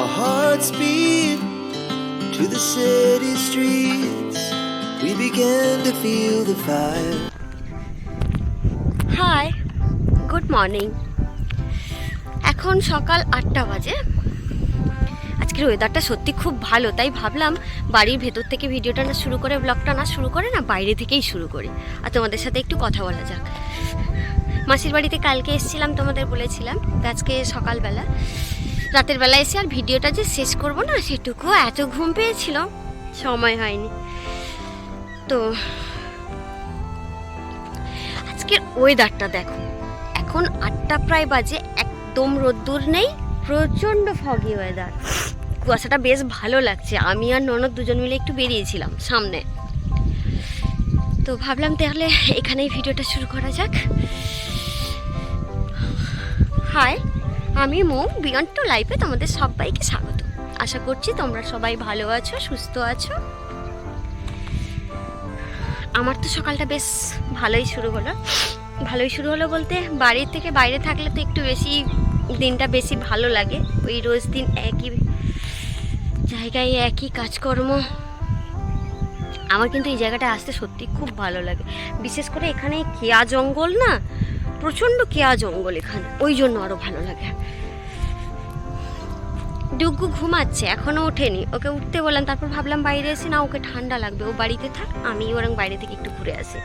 Our hearts beat to the city streets. We began to feel the fire. Hi good morning এখন সকাল আটটা বাজে। আজকের ওয়েদারটা সত্যি খুব ভালো, তাই ভাবলাম বাড়ির ভেতর থেকে ভিডিওটা না শুরু করে ব্লগটা না শুরু করে, না বাইরে থেকেই শুরু করি। আর তোমাদের সাথে একটু কথা বলা যাক। মাসির বাড়িতে কালকে এসেছিলাম তোমাদের বলেছিলাম আজকে সকালবেলা। রাতের বেলা এসে আর ভিডিওটা যে শেষ করব না সেটুকু এত ঘুম পেয়েছিল। সময় হয়নি। তো আজকের ওয়েদারটা দেখো। এখন আটটা প্রায় বাজে, একদম রোদ্দুর নেই, প্রচণ্ড ফগি ওয়েদার কুয়াশাটা বেশ ভালো লাগছে। আমি আর ননদ দুজন মিলে একটু বেরিয়েছিলাম সামনে। তো ভাবলাম তাহলে এখানেই ভিডিওটা শুরু করা যাক। হাই আমি মৌ বিয়ন্ড টু লাইফে তোমাদের সবাইকে স্বাগত। আশা করছি তোমরা সবাই ভালো আছো, সুস্থ আছো। আমার তো সকালটা বেশ ভালোই শুরু হলো। ভালোই শুরু হলো বলতে বাড়ির থেকে বাইরে থাকলে তো একটু বেশি দিনটা বেশি ভালো লাগে। ওই রোজ দিন একই জায়গায় একই কাজকর্ম। আমার কিন্তু এই জায়গাটা আসতে সত্যি খুব ভালো লাগে। বিশেষ করে এখানে কেয়া জঙ্গল না? প্রচণ্ড কেয়া জঙ্গল এখানে ওই জন্য আরও ভালো লাগে। ডুগ্গু ঘুমাচ্ছে এখনও ওঠেনি। ওকে উঠতে বললাম তারপর ভাবলাম বাইরে এসে না ওকে ঠান্ডা লাগবে। ও বাড়িতে থাক আমি ওরং বাইরে থেকে একটু ঘুরে আসি।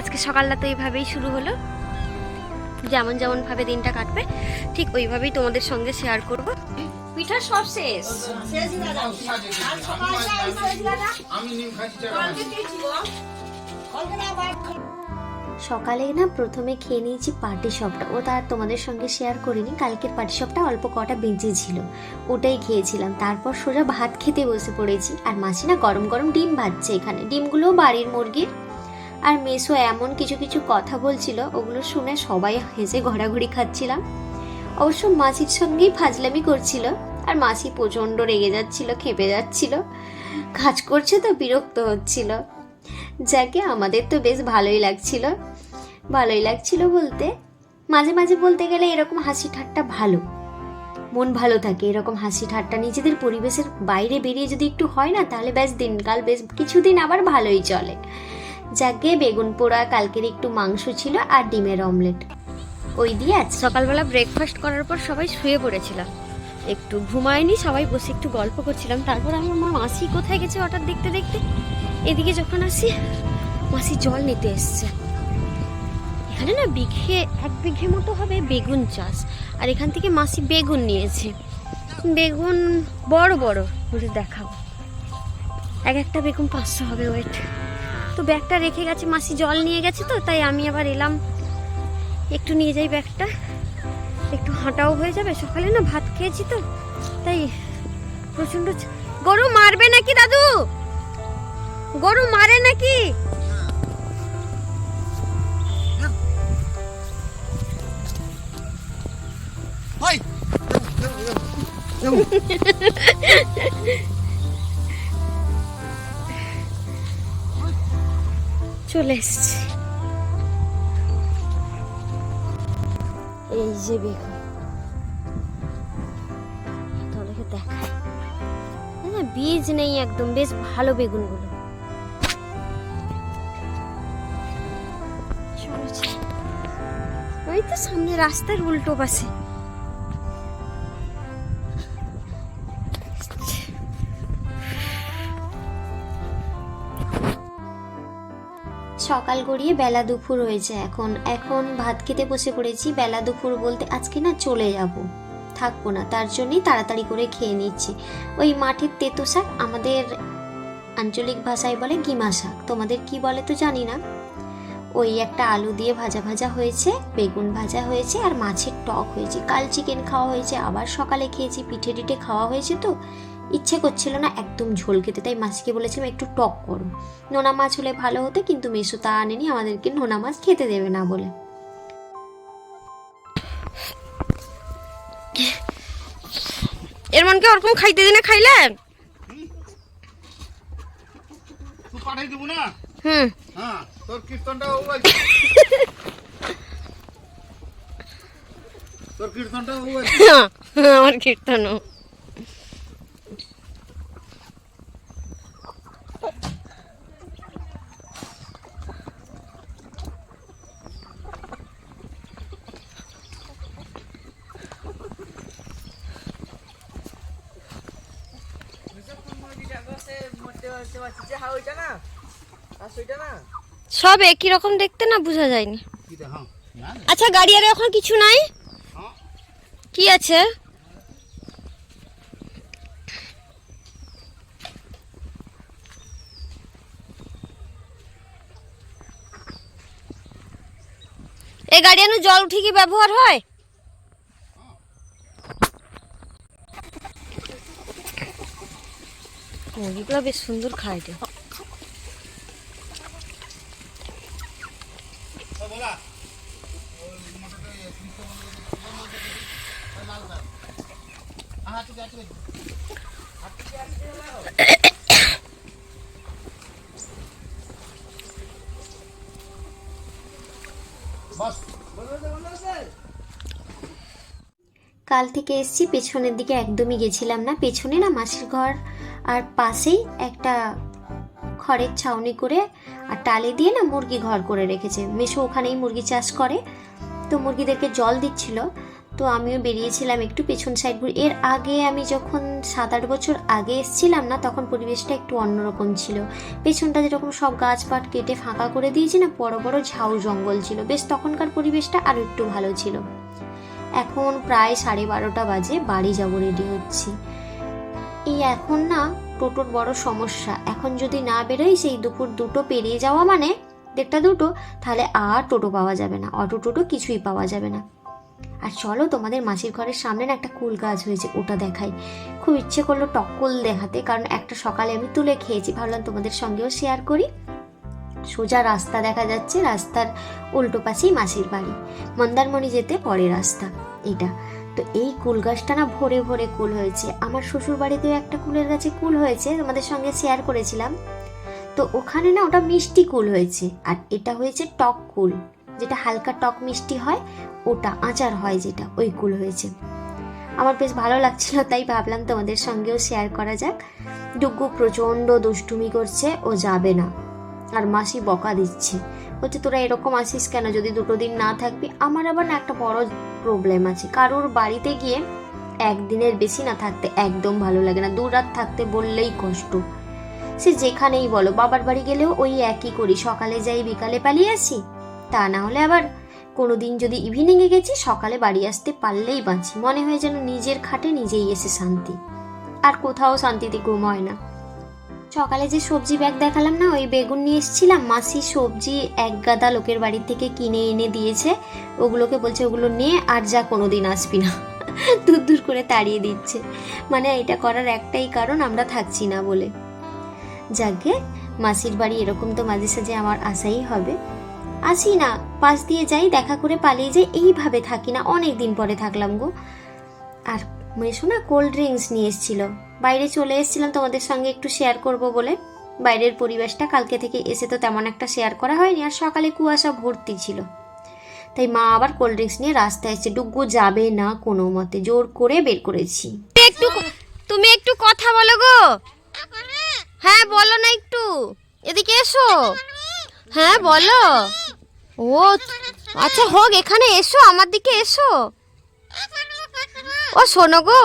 আজকে সকালটা তো এইভাবেই শুরু হলো। যেমন যেমন ভাবে দিনটা কাটবে ঠিক ওইভাবেই তোমাদের সঙ্গে শেয়ার করব। পিঠা সব শেষ। সকালে না প্রথমে খেয়ে নিয়েছি পার্টি শপটা ও তার তোমাদের সঙ্গে শেয়ার করিনি, কালকের পার্টি শপটা অল্প কটা বেঁচে ছিল। ওটাই খেয়েছিলাম। তারপর সোজা ভাত খেতে বসে পড়েছি। আর মাসি না গরম গরম ডিম ভাজছে এখানে। ডিমগুলোও বাড়ির মুরগির। আর মেসো এমন কিছু কিছু কথা বলছিল, ওগুলো শুনে সবাই হেসে ঘোরাঘুরি খাচ্ছিলাম। অবশ্য মাসির সঙ্গেই ফাজলামি করছিল। আর মাসি প্রচণ্ড রেগে যাচ্ছিল, খেপে যাচ্ছিল। কাজ করছে তো বিরক্ত হচ্ছিল। যাকে আমাদের তো বেশ ভালোই লাগছিল। ভালোই লাগছিল বলতে। মাঝে মাঝে বলতে গেলে এরকম হাসি ঠাট্টা ভালো। মন ভালো থাকে, এরকম হাসি ঠাট্টা নিজেদের পরিবেশের বাইরে বেরিয়ে যদি একটু হয় না, তাহলে বেশ দিনকাল বেশ কিছুদিন আবার ভালোই চলে। যাকে বেগুন পোড়া, কালকের একটু মাংস ছিল আর ডিমের অমলেট। ওই দিয়ে আছে সকালবেলা ব্রেকফাস্ট করার পর সবাই শুয়ে পড়েছিলাম। একটু ঘুমায়নি, সবাই বসে একটু গল্প করছিলাম। তারপর আমি আমার মাসি কোথায় গেছে হঠাৎ দেখতে দেখতে? এদিকে যখন আসি, মাসি জল নিতে এসছে। এখানে না বিঘে, এক বিঘে মতো হবে বেগুন চাষ। আর এখান থেকে মাসি বেগুন নিয়েছে। বেগুন বড় বড় বলে দেখাবো। এক একটা বেগুন পাঁচশো হবে ওয়েট তো ব্যাগটা রেখে গেছে, মাসি জল নিয়ে গেছে তো, তাই আমি আবার এলাম। একটু নিয়ে যাই ব্যাগটা। একটু হাঁটাও হয়ে যাবে, সকালে না ভাত খেয়েছি তো, তাই প্রচণ্ড চ- গরু মারবে নাকি দাদু? গরু মারে নাকি? চলে এসছি। এই যে বেগুন। বীজ নেই একদম, বেশ ভালো বেগুনগুলো। ওই তো সামনে রাস্তার উল্টো পাশে। সকাল গড়িয়ে বেলা দুপুর হয়েছে এখন। এখন ভাত খেতে বসে পড়েছি। বেলা দুপুর বলতে আজকে না চলে যাব। থাকব না, তার জন্যই তাড়াতাড়ি করে খেয়ে নিচ্ছি। ওই মাঠের তেতো শাক আমাদের আঞ্চলিক ভাষায় বলে গিমা শাক। তোমাদের কি বলে তো জানি না। ওই একটা আলু দিয়ে ভাজা ভাজা হয়েছে, বেগুন ভাজা হয়েছে আর মাছের টক হয়েছে। কাল চিকেন খাওয়া হয়েছে, আবার সকালে খেয়েছি, পিঠে টিঠে খাওয়া হয়েছে তো। ইচ্ছে করছিল না একদম ঝোল খেতে তাই মাসিকে বলেছিলাম একটু টক করো। নোনা মাছ হলে ভালো হতো কিন্তু মেসো তা আনেনি আমাদেরকে নোনা মাছ খেতে দেবে না বলে। এর মনকে ওরকম খাইতে দিনে খাইলে? হুম। হ্যাঁ তোর কীর্তনটা তোর কীর্তনটা আমার কীর্তনও। সব একই রকম দেখতে না বোঝা যায়নি? আচ্ছা গাড়ি আর এখন কিছু নাই? কি আছে? এই গাড়ি জল কি ব্যবহার হয়? মুরগিগুলো বেশ সুন্দর খায় রে কাল থেকে এসছি, পেছনের দিকে একদমই গেছিলাম না। পেছনে না মাসির ঘর? আর পাশেই একটা খড়ের ছাউনি করে আর টালি দিয়ে না মুরগি ঘর করে রেখেছে। মেশো ওখানেই মুরগি চাষ করে। তো মুরগিদেরকে জল দিচ্ছিল। তো আমিও বেরিয়েছিলাম একটু পেছন সাইড ঘুরে। এর আগে আমি যখন সাত আট বছর আগে এসছিলাম না, তখন পরিবেশটা একটু অন্যরকম ছিল। পেছনটা যেরকম সব গাছপাট কেটে ফাঁকা করে দিয়েছি না, বড় বড় ঝাউ জঙ্গল ছিল। বেশ তখনকার পরিবেশটা আরও একটু ভালো ছিল। এখন প্রায় সাড়ে বারোটা বাজে, বাড়ি যাব রেডি হচ্ছি। এই এখন না টোটোর বড় সমস্যা। এখন যদি না বেরোই, সেই দুপুর দুটো পেরিয়ে যাওয়া মানে দেড়টা দুটো, তাহলে আর টোটো পাওয়া যাবে না। অটো টোটো কিছুই পাওয়া যাবে না। আর চলো, তোমাদের মাসির ঘরের সামনে না একটা কুল গাছ হয়েছে, ওটা দেখাই। খুব ইচ্ছে করল টক্কল দেখাতে, কারণ একটা সকালে আমি তুলে খেয়েছি। ভাবলাম তোমাদের সঙ্গেও শেয়ার করি। সোজা রাস্তা দেখা যাচ্ছে, রাস্তার উল্টো পাশেই মাসির বাড়ি। মন্দারমণি যেতে পরে রাস্তা এটা তো এই কুল গাছটা না ভরে ভরে কুল হয়েছে। আমার শ্বশুর বাড়িতেও একটা কুলের গাছে কুল হয়েছে, তোমাদের সঙ্গে শেয়ার করেছিলাম। তো ওখানে না ওটা মিষ্টি কুল হয়েছে, আর এটা হয়েছে টক কুল। যেটা হালকা টক মিষ্টি হয়, ওটা আচার হয় যেটা, ওই কুল হয়েছে। আমার বেশ ভালো লাগছিল, তাই ভাবলাম তোমাদের সঙ্গেও শেয়ার করা যাক। ডুগু প্রচণ্ড দুষ্টুমি করছে, ও যাবে না। আর মাসি বকা দিচ্ছে, বলছে, তোরা এরকম আসিস কেন? যদি দুটো দিন না থাকবি, আমার আবার না একটা বড় প্রবলেম আছে। কারোর বাড়িতে গিয়ে একদিনের বেশি না থাকতে একদম ভালো লাগে না। দু রাত থাকতে বললেই কষ্ট। সে যেখানেই বলো, বাবার বাড়ি গেলেও ওই একই করি। সকালে যাই, বিকালে পালিয়ে আসি। তা না হলে আবার কোনো দিন যদি ইভিনিংয়ে গেছি, সকালে বাড়ি আসতে পারলেই বাঁচি। মনে হয় যেন নিজের খাটে নিজেই এসে শান্তি। আর কোথাও শান্তিতে ঘুম হয় না। সকালে যে সবজি ব্যাগ দেখালাম না, ওই বেগুন নিয়ে এসেছিলাম। মাসি সবজি এক গাদা লোকের বাড়ি থেকে কিনে এনে দিয়েছে। ওগুলোকে বলছে, ওগুলো নিয়ে আর যা কোনো দিন আসবি না। দূর দূর করে তাড়িয়ে দিচ্ছে। মানে এটা করার একটাই কারণ, আমরা থাকছি না বলে। যাকে মাসির বাড়ি এরকম তো মাঝে সাঝে আমার আসাই হবে। আসি না, পাশ দিয়ে যাই, দেখা করে পালিয়ে যাই। এইভাবে থাকি না অনেক দিন পরে থাকলাম গো। আর মেশো না কোল্ড ড্রিঙ্কস নিয়ে এসেছিল। বাইরে চলে এসেছিলাম তোমাদের সঙ্গে একটু শেয়ার করব বলে। বাইরের পরিবেশটা কালকে থেকে এসে তো তেমন একটা শেয়ার করা হয়নি আর সকালে কুয়াশা ভর্তি ছিল। তাই মা আবার কোল্ড ড্রিঙ্কস নিয়ে রাস্তায় এসছে ডুগ্গু যাবে না কোনো মতে জোর করে বের করেছি। একটু তুমি একটু কথা বলো গো। হ্যাঁ বলো না একটু। এদিকে এসো। হ্যাঁ বলো। ও আচ্ছা হোক, এখানে এসো, আমার দিকে এসো। ও, শোনো গো।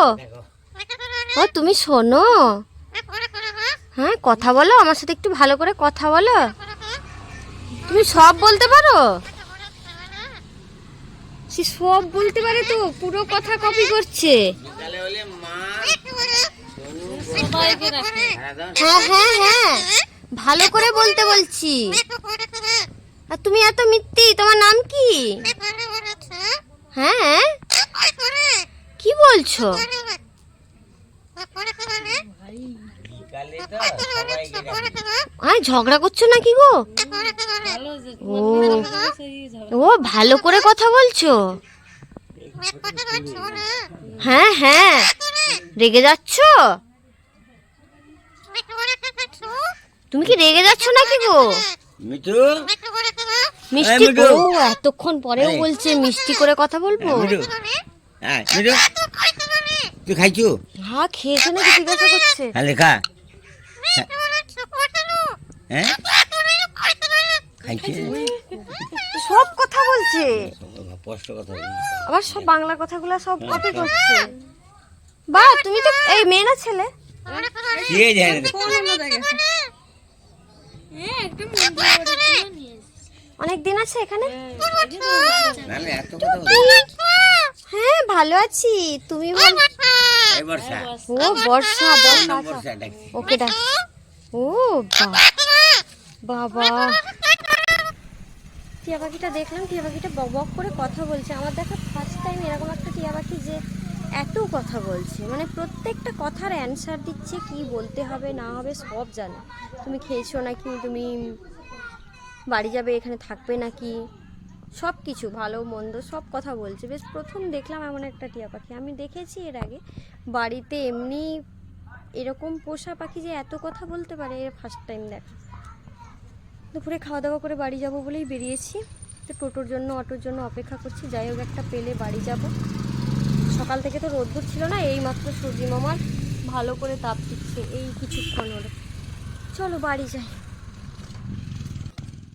ও, তুমি শোনো। হ্যাঁ কথা বলো, আমার সাথে একটু ভালো করে কথা বলো। তুমি সব বলতে পারো? সে সব বলতে পারে তো, পুরো কথা কপি করছে। হ্যাঁ হ্যাঁ হ্যাঁ ভালো করে বলতে বলছি। আর তুমি এত মিথ্যি, তোমার নাম কি? হ্যাঁ? কি বলছো? হ্যাঁ ঝগড়া করছ নাকি গো? ও। ও ভালো করে কথা বলছো? হ্যাঁ হ্যাঁ। রেগে যাচ্ছ? তুমি কি রেগে যাচ্ছ নাকি গো? মিষ্টি। ও এতক্ষণ পরেও বলছে মিষ্টি করে কথা বলব? হ্যাঁ তুই খাইছু হ্যাঁ খেয়েছে নাকি জিজ্ঞাসা করছে? তাহলে খা হ্যাঁ? সব কথা বলছে। স্পষ্ট আবার সব বাংলা কথাগুলো সব কপি করছে। বা তুমি তো এই মেয়ে না ছেলে? অনেক দিন আছে এখানে? হ্যাঁ ভালো আছি। তুমি বল। ও বর্ষা বর্ষা। ওকে ডাক। ও বাবা। টিয়া পাখিটা দেখলাম, টিয়া পাখিটা বক বক করে কথা বলছে। আমার দেখা ফার্স্ট টাইম এরকম একটা টিয়া পাখি যে এত কথা বলছে। মানে প্রত্যেকটা কথার অ্যান্সার দিচ্ছে, কি বলতে হবে, না হবে, সব জানে। তুমি খেয়েছো নাকি? তুমি বাড়ি যাবে, এখানে থাকবে নাকি? সব কিছু ভালো, মন্দ, সব কথা বলছে। বেশ, প্রথম দেখলাম এমন একটা টিয়া পাখি। আমি দেখেছি এর আগে, বাড়িতে এমনি এরকম পোষা পাখি যে এত কথা বলতে পারে, এর ফার্স্ট টাইম দেখা। দুপুরে খাওয়া দাওয়া করে বাড়ি যাব বলেই বেরিয়েছি। তো টোটোর জন্য, অটোর জন্য অপেক্ষা করছি। যাই হোক, একটা পেলে বাড়ি যাব। সকাল থেকে তো রোদ্দুর ছিল না এই মাত্র সূর্যি মামার ভালো করে তাপ দিচ্ছে এই কিছুক্ষণ হলো। চলো বাড়ি যাই।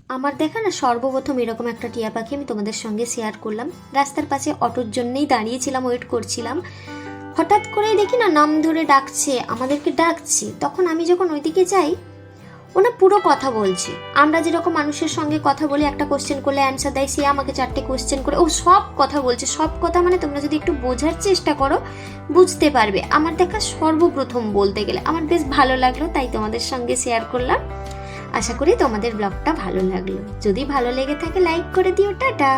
আমার দেখা না সর্বপ্রথম এরকম একটা টিয়া পাখি আমি তোমাদের সঙ্গে শেয়ার করলাম। রাস্তার পাশে অটোর জন্যেই দাঁড়িয়েছিলাম ওয়েট করছিলাম। হঠাৎ করেই দেখি না নাম ধরে ডাকছে, আমাদেরকে ডাকছে। তখন আমি যখন ওইদিকে যাই, ওনা পুরো কথা বলছে। আমরা যেরকম মানুষের সঙ্গে কথা বলি, একটা কোশ্চেন করলে অ্যান্সার দেয়, সে আমাকে চারটে কোশ্চেন করে, ও সব কথা বলছে। সব কথা মানে তোমরা যদি একটু বোঝার চেষ্টা করো, বুঝতে পারবে। আমার দেখা সর্বপ্রথম বলতে গেলে, আমার বেশ ভালো লাগল, তাই তোমাদের সঙ্গে শেয়ার করলাম। আশা করি তোমাদের ব্লগটা ভালো লাগল। যদি ভালো লেগে থাকে লাইক করে দিও, টাটা!